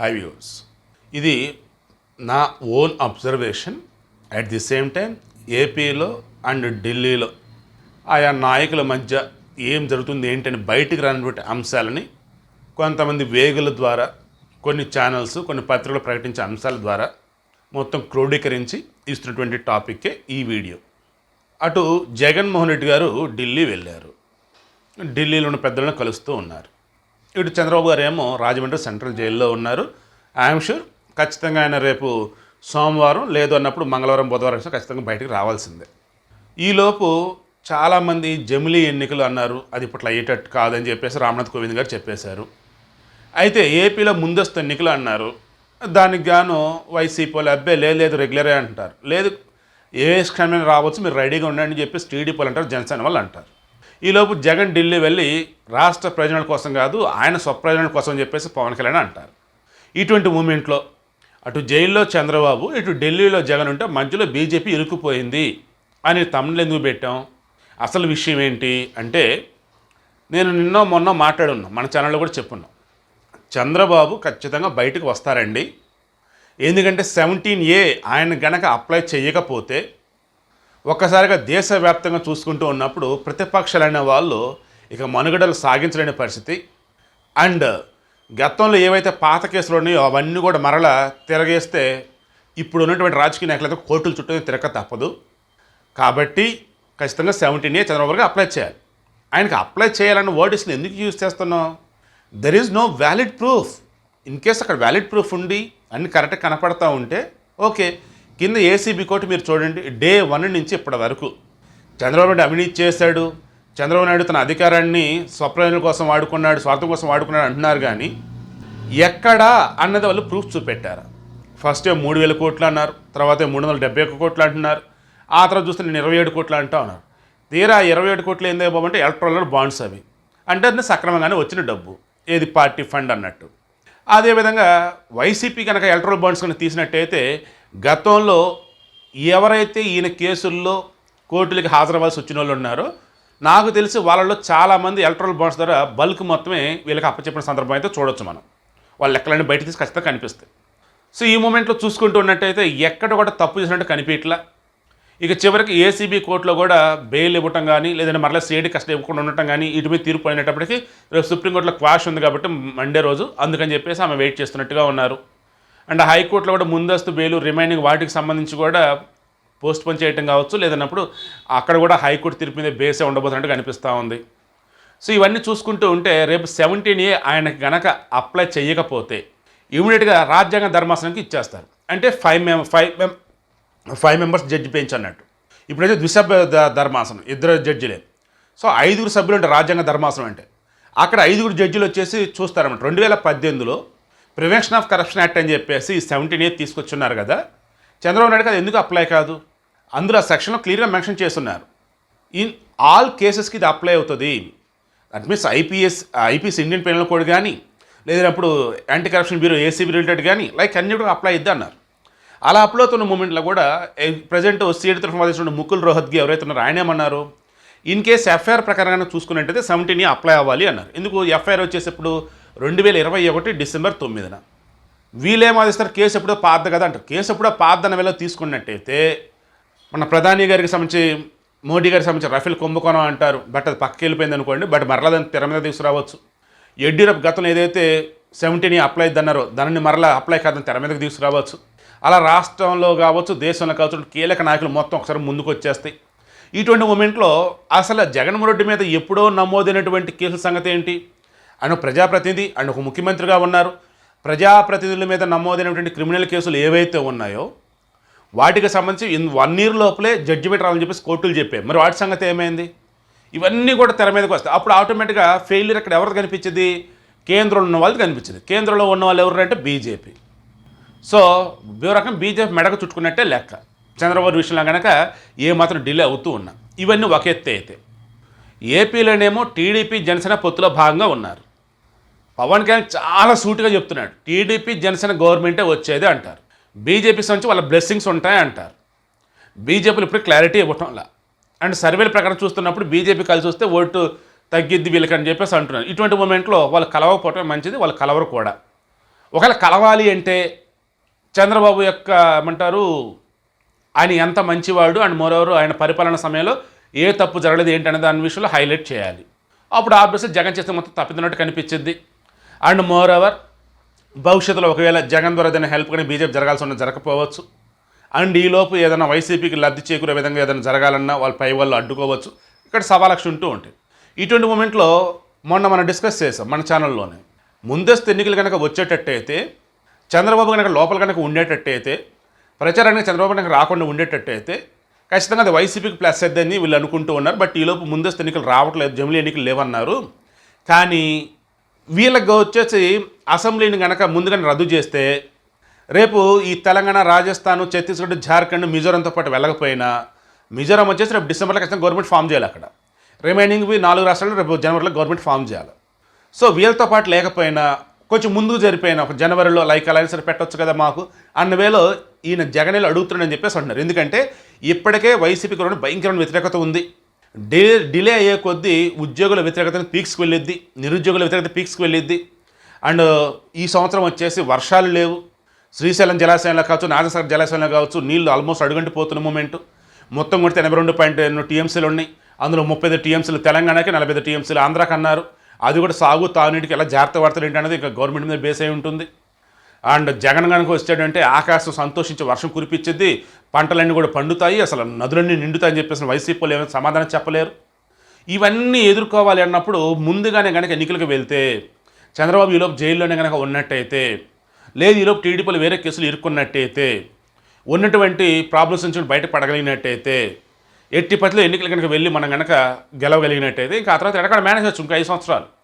Hi views. ఇది నా own observation. At the same time ఏపీలో అండ్ ఢిల్లీలో ఆయా నాయకుల మధ్య ఏం జరుగుతుంది ఏంటని బయటికి రానటువంటి అంశాలని కొంతమంది వేగుల ద్వారా కొన్ని ఛానల్స్ కొన్ని పత్రికలు ప్రకటించే అంశాల ద్వారా మొత్తం క్రోడీకరించి ఇస్తున్నటువంటి టాపిక్కే ఈ వీడియో. అటు జగన్మోహన్ రెడ్డి గారు ఢిల్లీ వెళ్ళారు. ఢిల్లీలో ఉన్న పెద్దలను కలుస్తూ ఉన్నారు. ఇటు చంద్రబాబు గారు ఏమో రాజమండ్రి సెంట్రల్ జైల్లో ఉన్నారు. ఐఎమ్ షూర్ ఖచ్చితంగా ఆయన రేపు సోమవారం లేదు అన్నప్పుడు మంగళవారం బుధవారం ఖచ్చితంగా బయటకు రావాల్సిందే. ఈలోపు చాలామంది జమిలీ ఎన్నికలు అన్నారు అది ఇప్పట్లో అయ్యేటట్టు కాదని చెప్పేసి రామ్నాథ్ కోవింద్ గారు చెప్పేశారు. అయితే ఏపీలో ముందస్తు ఎన్నికలు అన్నారు. దానికి గాను వైసీపీ వాళ్ళు అబ్బే లేదు లేదు రెగ్యులరే అంటారు. లేదు ఏ క్షణమైన రావచ్చు మీరు రెడీగా ఉండండి అని చెప్పేసి టీడీపీ వాళ్ళు అంటారు జనసేన వాళ్ళు అంటారు. ఈలోపు జగన్ ఢిల్లీ వెళ్ళి రాష్ట్ర ప్రయోజనాల కోసం కాదు ఆయన స్వప్రయోజనాల కోసం అని చెప్పేసి పవన్ కళ్యాణ్ అంటారు. ఇటువంటి మూమెంట్లో అటు జైల్లో చంద్రబాబు ఇటు ఢిల్లీలో జగన్ ఉంటే మధ్యలో బీజేపీ ఇరుక్కుపోయింది అని తమిళ ఎందుకు పెట్టాం? అసలు విషయం ఏంటి అంటే నేను నిన్న మొన్న మాట్లాడున్నా మన ఛానల్లో కూడా చెప్పున్నాం. చంద్రబాబు ఖచ్చితంగా బయటకు వస్తారండి. ఎందుకంటే సెవెంటీన్ ఏ ఆయన గనక అప్లై చేయకపోతే ఒక్కసారిగా దేశవ్యాప్తంగా చూసుకుంటూ ఉన్నప్పుడు ప్రతిపక్షాలైన వాళ్ళు ఇక మనుగడలు సాగించలేని పరిస్థితి. అండ్ గతంలో ఏవైతే పాత కేసులు ఉన్నాయో అవన్నీ కూడా మరలా తిరగేస్తే ఇప్పుడు ఉన్నటువంటి రాజకీయ నాయకులతో కోర్టుల చుట్టూ తిరగక తప్పదు. కాబట్టి ఖచ్చితంగా సెవెంటీన్ ఏ చంద్రబాబు అప్లై చేయాలి. ఆయనకి అప్లై చేయాలన్న వర్డ్స్ని ఎందుకు యూజ్ చేస్తున్నాం there is no valid proof in case అక్కడ వ్యాలిడ్ ప్రూఫ్ ఉండి అన్ని కరెక్ట్గా కనపడతా ఉంటే ఓకే కింద ఏసీబీ కోర్టు మీరు చూడండి డే వన్ నుంచి ఇప్పటి వరకు. చంద్రబాబు నాయుడు అవినీతి చేశాడు. చంద్రబాబు నాయుడు తన అధికారాన్ని స్వప్రయోజనం కోసం వాడుకున్నాడు స్వార్థం కోసం వాడుకున్నాడు అంటున్నారు కానీ ఎక్కడా అన్నది వాళ్ళు ప్రూఫ్ చూపెట్టారు. ఫస్ట్ మూడు వేల కోట్లు అన్నారు తర్వాత మూడు వందల డెబ్బై ఒక్క కోట్లు అంటున్నారు ఆ తర్వాత చూస్తే నేను ఇరవై ఏడు కోట్లు అంటా ఉన్నారు. తీరా ఇరవై ఏడు కోట్లు ఏందో అంటే ఎలక్ట్రాల్ బాండ్స్ అవి. అంటే అది సక్రమంగానే వచ్చిన డబ్బు. ఏది పార్టీ ఫండ్ అన్నట్టు. అదేవిధంగా వైసీపీ కనుక ఎలక్ట్రల్ బాండ్స్ కనుక తీసినట్టయితే గతంలో ఎవరైతే ఈయన కేసుల్లో కోర్టులకి హాజరవ్వాల్సి వచ్చిన వాళ్ళు ఉన్నారో నాకు తెలిసి వాళ్ళలో చాలామంది ఎలక్ట్రల్ బాండ్స్ ద్వారా బల్క్ మొత్తమే వీళ్ళకి అప్పచెప్పిన సందర్భం అయితే చూడొచ్చు మనం. వాళ్ళ లెక్కలన్నీ బయట తీసి ఖచ్చితంగా కనిపిస్తాయి. సో ఈ మూమెంట్లో చూసుకుంటూ ఉన్నట్టయితే ఎక్కడ కూడా తప్పు చేసినట్టు కనిపించట్లా. ఇక చివరికి ఏసీబీ కోర్టులో కూడా బెయిల్ ఇవ్వటం కానీ లేదంటే మరలా సిఐడి కష్టం ఇవ్వకుండా ఉండటం కానీ ఇటు మీద తీర్పు అయినప్పటికీ రేపు సుప్రీంకోర్టులో క్వాష్ ఉంది కాబట్టి మండే రోజు అందుకని చెప్పేసి ఆమె వెయిట్ చేస్తున్నట్టుగా ఉన్నారు. అండ్ హైకోర్టులో కూడా ముందస్తు బెయిల్ రిమైనింగ్ వాటికి సంబంధించి కూడా పోస్ట్ పోన్ చేయటం కావచ్చు లేదన్నప్పుడు అక్కడ కూడా హైకోర్టు తీర్పు మీద బేసే ఉండబోతున్నట్టు కనిపిస్తూ ఉంది. సో ఇవన్నీ చూసుకుంటూ ఉంటే రేపు సెవెంటీన్ ఏ ఆయన గనక అప్లై చేయకపోతే ఇమీడియట్గా రాజ్యాంగ ధర్మాసనానికి ఇచ్చేస్తారు. అంటే ఫైవ్ మెం ఫైవ్ మెం ఫైవ్ మెంబర్స్ జడ్జి బెంచ్ అన్నట్టు. ఇప్పుడైతే ద్విసభ్య ధర్మాసనం ఇద్దరు జడ్జిలే. సో ఐదుగురు సభ్యులు అంటే రాజ్యాంగ ధర్మాసనం అంటే. అక్కడ ఐదుగురు జడ్జిలు వచ్చేసి చూస్తారన్నమాట. రెండు వేల పద్దెనిమిదిలో ప్రివెన్షన్ ఆఫ్ కరప్షన్ యాక్ట్ అని చెప్పేసి సెవెంటీన్ ఎయిత్ తీసుకొచ్చున్నారు కదా. చంద్రబాబు నాయుడు అది ఎందుకు అప్లై కాదు? అందులో ఆ సెక్షన్లో క్లియర్గా మెన్షన్ చేస్తున్నారు. ఇన్ ఆల్ కేసెస్కి ఇది అప్లై అవుతుంది. That means IPS IPS Indian penal code కానీ లేదన్నప్పుడు anti corruption bureau ACB related కానీ లైక్ అన్ని కూడా అప్లై ఇద్దా అన్నారు. అలా అప్లై అవుతున్న మూమెంట్లో కూడా ప్రజెంట్ సీడ్ తరఫున వాదిస్తున్న ముకుల్ రోహత్గి ఎవరైతే ఉన్నారో ఆయనేమన్నారు ఇన్ కేస్ ఎఫ్ఐఆర్ ప్రకారంగా చూసుకున్నట్టయితే సెవెంటీన్ అప్లై అవ్వాలి అన్నారు. ఎందుకు ఎఫ్ఐఆర్ వచ్చేసప్పుడు రెండు వేల ఇరవై ఒకటి డిసెంబర్ తొమ్మిదిన. వీళ్ళేం కేసు ఎప్పుడో పాత కదా అంటారు. కేసు ఎప్పుడో పాత వేళ తీసుకున్నట్టయితే మన ప్రధాని గారికి సంబంధించి మోడీ గారికి సంబంధించి రఫేల్ కుంభకోణం అంటారు. బట్ అది పక్కకి వెళ్ళిపోయింది అనుకోండి బట్ మరలా దాన్ని తెర మీద తీసుకురావచ్చు. యడ్యూరప్ గతంలో ఏదైతే సెవెంటీని అప్లై అన్నారో దానిని మరలా అప్లై కాదని తెర మీదకి తీసుకురావచ్చు. అలా రాష్ట్రంలో కావచ్చు దేశంలో కావచ్చు కీలక నాయకులు మొత్తం ఒకసారి ముందుకు వచ్చేస్తాయి ఇటువంటి మూమెంట్లో అసలు జగన్మోహన్ రెడ్డి మీద ఎప్పుడో నమోదైనటువంటి కేసుల సంగతి ఏంటి? ఆయన ప్రజాప్రతినిధి అండ్ ఒక ముఖ్యమంత్రిగా ఉన్నారు. ప్రజాప్రతినిధుల మీద నమోదైనటువంటి క్రిమినల్ కేసులు ఏవైతే ఉన్నాయో వాటికి సంబంధించి ఇన్ వన్ ఇయర్ లోపలే జడ్జిమెంట్ రావాలని చెప్పేసి కోర్టులు చెప్పాయి. మరి వాటి సంగతి ఏమైంది? ఇవన్నీ కూడా తెర మీదకి వస్తాయి. అప్పుడు ఆటోమేటిక్గా ఫెయిల్యూర్ అక్కడ ఎవరికి కనిపించింది? కేంద్రంలో ఉన్న వాళ్ళకి కనిపించింది. కేంద్రంలో ఉన్న వాళ్ళు ఎవరు అంటే బీజేపీ సో ఓ రకం బీజేపీ మెడకు చుట్టుకున్నట్టే లెక్క. చంద్రబాబు విషయంలో కనుక ఏ మాత్రం డిలే అవుతూ ఉన్నా. ఇవన్నీ ఒక ఎత్తే అయితే. ఏపీలోనేమో టీడీపీ జనసేన పొత్తులో భాగంగా ఉన్నారు. పవన్ కళ్యాణ్ చాలా సూటిగా చెప్తున్నాడు. టీడీపీ జనసేన గవర్నమెంటే వచ్చేది అంటారు. బీజేపీ నుంచి వాళ్ళ బ్లెస్సింగ్స్ ఉంటాయి అంటారు. బీజేపీలు ఇప్పుడు క్లారిటీ ఇవ్వటంలా అండ్ సర్వేల ప్రకారం చూస్తున్నప్పుడు బీజేపీ కలిసి వస్తే ఓటు తగ్గిద్ది వీళ్ళకని చెప్పేసి అంటున్నారు. ఇటువంటి మూమెంట్లో వాళ్ళు కలవకపోవటం మంచిది వాళ్ళు కలవరు కూడా. ఒకవేళ కలవాలి అంటే చంద్రబాబు యొక్క ఏమంటారు ఆయన ఎంత మంచివాడు అండ్ మోరవరు ఆయన పరిపాలన సమయంలో ఏ తప్పు జరగలేదు ఏంటనే దాని విషయంలో హైలైట్ చేయాలి. అప్పుడు ఆబ్వియస్లీ జగన్ చేస్తే మొత్తం తప్పితున్నట్టు కనిపించింది. అండ్ మోర్ ఓవర్ భవిష్యత్తులో ఒకవేళ జగన్ ద్వారా ఏదైనా హెల్ప్ కానీ బీజేపీ జరగాల్సి ఉన్న జరగకపోవచ్చు. అండ్ ఈలోపు ఏదైనా వైసీపీకి లబ్ధి చేకూరే విధంగా ఏదైనా జరగాలన్నా వాళ్ళ పై వాళ్ళు అడ్డుకోవచ్చు. ఇక్కడ సవాలక్ష ఉంటూ ఉంటాయి. ఇటువంటి మూమెంట్లో మొన్న మనం డిస్కస్ చేసాం మన ఛానల్లోనే ముందస్తు ఎన్నికలు కనుక వచ్చేటట్టయితే చంద్రబాబు కనుక లోపల కనుక ఉండేటట్టయితే ప్రచారానికి చంద్రబాబు కనుక రాకుండా ఉండేటట్టయితే ఖచ్చితంగా అది వైసీపీకి ప్లస్ అయిద్దని వీళ్ళు అనుకుంటూ ఉన్నారు. బట్ ఈలోపు ముందస్తు ఎన్నికలు రావట్లేదు. జమిలీ ఎన్నికలు లేవన్నారు. కానీ వీళ్ళకి వచ్చేసి అసెంబ్లీని కనుక ముందుగానే రద్దు చేస్తే రేపు ఈ తెలంగాణ రాజస్థాన్ ఛత్తీస్గఢ్ జార్ఖండ్ మిజోరంతో పాటు వెళ్ళకపోయినా మిజోరం వచ్చేసి రేపు డిసెంబర్లో ఖచ్చితంగా గవర్నమెంట్ ఫామ్ చేయాలి అక్కడ. రిమైనింగ్ నాలుగు రాష్ట్రాలు రేపు జనవరిలో గవర్నమెంట్ ఫామ్ చేయాలి. సో వీళ్ళతో పాటు లేకపోయినా కొంచెం ముందుకు జరిపోయినా ఒక జనవరిలో లైక్ అలయన్స్ పెట్టొచ్చు కదా మాకు అన్న వేలో ఈయన జగనేలు అడుగుతున్నాడని చెప్పేసి అంటున్నారు. ఎందుకంటే ఇప్పటికే వైసీపీకి ఉన్న భయంకరమైన వ్యతిరేకత ఉంది. డిలే డిలే అయ్యే కొద్దీ ఉద్యోగుల వ్యతిరేకత పీక్స్కి వెళ్ళిద్ది నిరుద్యోగుల వ్యతిరేకత పీక్స్కి వెళ్ళిద్ది. అండ్ ఈ సంవత్సరం వచ్చేసి వర్షాలు లేవు. శ్రీశైలం జలాశయంలో కావచ్చు నాగసాగర్ జలాశయంలో కావచ్చు నీళ్ళు ఆల్మోస్ట్ అడుగంటి పోతున్న మూమెంట్. మొత్తం కొడితే ఎనభై రెండు పాయింట్ ఎన్నో టీఎంసీలు ఉన్నాయి. అందులో ముప్పై ఐదు టీఎంసీలు తెలంగాణకి నలభై ఐదు టీఎంసీలు ఆంధ్రాకి అన్నారు. అది కూడా సాగు తాగునీటికి ఎలా జాగ్రత్త పడతారు ఏంటనేది ఇంకా గవర్నమెంట్ మీద బేస్ అయి ఉంటుంది. అండ్ జగన్ కనుక వచ్చాడంటే ఆకాశం సంతోషించి వర్షం కురిపించింది పంటలన్నీ కూడా పండుతాయి అసలు నదులన్నీ నిండుతాయని చెప్పేసి వైసీపీ వాళ్ళు ఏమైనా సమాధానం చెప్పలేరు? ఇవన్నీ ఎదుర్కోవాలి అన్నప్పుడు ముందుగానే కనుక ఎన్నికలకు వెళ్తే చంద్రబాబు ఈలోపు జైల్లోనే కనుక ఉన్నట్టయితే లేదు ఈలోపు టీడీపీలు వేరే కేసులు ఇరుక్కున్నట్టయితే ఉన్నటువంటి ప్రాబ్లమ్స్ నుంచి బయట పడగలిగినట్టయితే ఎట్టి పట్ల ఎన్నికలు కనుక వెళ్ళి మనం కనుక గెలవగలిగినట్టయితే ఇంకా ఆ తర్వాత ఎక్కడ మేనేజ్ వచ్చు ఇంకా ఐదు సంవత్సరాలు.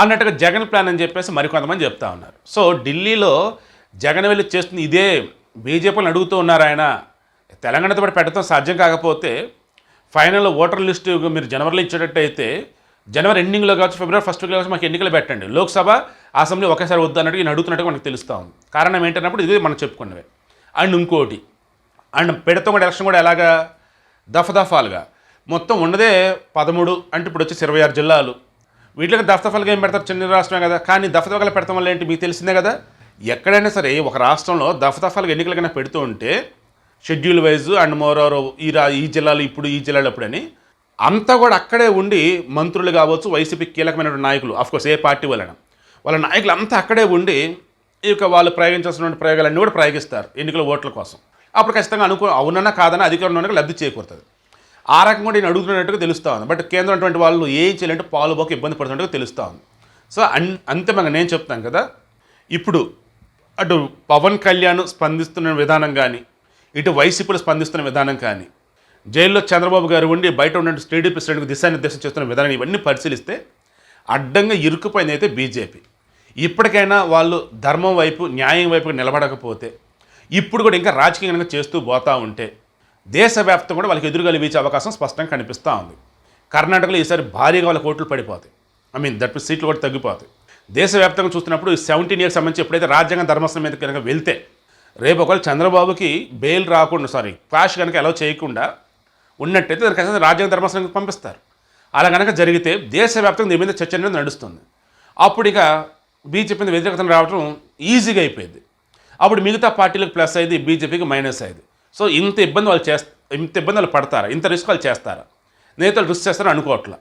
అన్నట్టుగా జగన్ ప్లాన్ అని చెప్పేసి మరికొంతమంది చెప్తా ఉన్నారు. సో ఢిల్లీలో జగన్ వెళ్ళి చేస్తుంది ఇదే బీజేపీని అడుగుతూ ఉన్నారు ఆయన. తెలంగాణతో పాటు పెట్టడం సాధ్యం కాకపోతే ఫైనల్ ఓటర్ లిస్టు మీరు జనవరిలో ఇచ్చేటట్టయితే జనవరి ఎండింగ్లో కావచ్చు ఫిబ్రవరి ఫస్ట్ వీక్లో కావచ్చు మాకు ఎన్నికలు పెట్టండి. లోక్సభ అసెంబ్లీ ఒకేసారి వద్దు అన్నట్టు ఈయన అడుగుతున్నట్టుగా మనకు తెలుస్తూ ఉంది. కారణం ఏంటన్నప్పుడు ఇది మనం చెప్పుకున్నవే. అండ్ ఇంకోటి అండ్ పెడతాం కూడా ఎలక్షన్ కూడా ఎలాగా? దఫదఫాలుగా మొత్తం ఉన్నదే పదమూడు అంటే ఇప్పుడు వచ్చేసి ఇరవై ఆరు జిల్లాలు. వీటికి దఫదఫాలుగా ఏం పెడతారు? చిన్న రాష్ట్రమే కదా. కానీ దఫదఫాలు పెడతాం వల్ల ఏంటి? మీకు తెలిసిందే కదా. ఎక్కడైనా సరే ఒక రాష్ట్రంలో దఫదఫాలుగా ఎన్నికలు కన్నా పెడుతూ ఉంటే schedule wise and more over ఈ రా ఈ జిల్లాలు ఇప్పుడు ఈ జిల్లాలు అప్పుడని అంతా కూడా అక్కడే ఉండి మంత్రులు కావచ్చు వైసీపీ కీలకమైన నాయకులు అఫ్కోర్స్ ఏ పార్టీ వలన. వాళ్ళ నాయకులు అంతా అక్కడే ఉండి ఇక వాళ్ళు ప్రయోగించాల్సినటువంటి ప్రయోగాలన్నీ కూడా ప్రయోగిస్తారు ఎన్నికల ఓట్ల కోసం. అప్పుడు ఖచ్చితంగా అనుకో అవునన్నా కాదన్నా అధికారంలో లబ్ధి చేకూరుతుంది. ఆ రకంగా నేను అడుగుతున్నట్టుగా తెలుస్తూ ఉంది. బట్ కేంద్రం అటువంటి వాళ్ళు ఏం చేయాలంటే పాలు పోక ఇబ్బంది పడుతున్నట్టుగా తెలుస్తూ ఉంది. సో అన్ అంతిమంగా నేను చెప్తాను కదా ఇప్పుడు అటు పవన్ కళ్యాణ్ స్పందిస్తున్న విధానం కానీ ఇటు వైసీపీలు స్పందిస్తున్న విధానం కానీ జైల్లో చంద్రబాబు గారు ఉండి బయట ఉన్న టీడీ ప్రెసిడెంట్కి దిశానిర్దేశం చేస్తున్న విధానం ఇవన్నీ పరిశీలిస్తే అడ్డంగా ఇరుక్కుపోయింది అయితే బీజేపీ. ఇప్పటికైనా వాళ్ళు ధర్మం వైపు న్యాయం వైపు నిలబడకపోతే ఇప్పుడు కూడా ఇంకా రాజకీయంగా చేస్తూ పోతూ ఉంటే దేశవ్యాప్తంగా కూడా వాళ్ళకి ఎదురుగా వీచే అవకాశం స్పష్టంగా కనిపిస్తూ ఉంది. కర్ణాటకలో ఈసారి భారీగా వాళ్ళ కోట్లు పడిపోతాయి. ఐ మీన్ దట్ సీట్లు కూడా తగ్గిపోతాయి. దేశవ్యాప్తంగా చూస్తున్నప్పుడు సెవెంటీన్ ఇయర్స్ సంబంధించి ఎప్పుడైతే రాజ్యాంగ ధర్మస్థలం మీద కనుక వెళ్తే రేపు ఒకవేళ చంద్రబాబుకి బెయిల్ రాకుండా సారీ క్లాష్ కనుక అలౌ చేయకుండా ఉన్నట్టయితే దానికి ఖచ్చితంగా రాజ్యాంగ ధర్మస్థలానికి పంపిస్తారు. అలా కనుక జరిగితే దేశవ్యాప్తంగా దీని మీద చర్చ అనేది నడుస్తుంది. అప్పుడు ఇక బీజేపీ మీద వ్యతిరేకతను రావడం ఈజీగా అయిపోయింది. అప్పుడు మిగతా పార్టీలకు ప్లస్ అయింది బీజేపీకి మైనస్ అయింది. సో ఇంత ఇబ్బంది వాళ్ళు చేస్త ఇంత ఇబ్బంది వాళ్ళు పడతారా? ఇంత రిస్క్ వాళ్ళు చేస్తారా? నేతలు రిస్క్ చేస్తారని అనుకోవట్లా.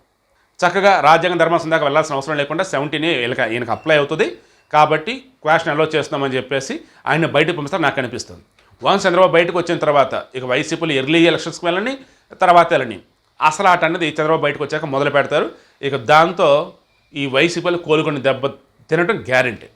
చక్కగా రాజ్యాంగ ధర్మాసం దాకా వెళ్ళాల్సిన అవసరం లేకుండా సెవెంటీనే వీళ్ళకి ఈయనకు అప్లై అవుతుంది. కాబట్టి క్వాషన్ అలో చేస్తున్నామని చెప్పేసి ఆయన బయటకు పంపిస్తారు నాకు అనిపిస్తుంది. వన్స్ చంద్రబాబు బయటకు వచ్చిన తర్వాత ఇక వైసీపీలు ఎర్లీ ఎలక్షన్స్కి వెళ్ళని తర్వాత వెళ్ళని. అసలు ఆట అనేది చంద్రబాబు బయటకు వచ్చాక మొదలు పెడతారు. ఇక దాంతో ఈ వైసీపీలు కోలుకొని దెబ్బ తినడం గ్యారెంటీ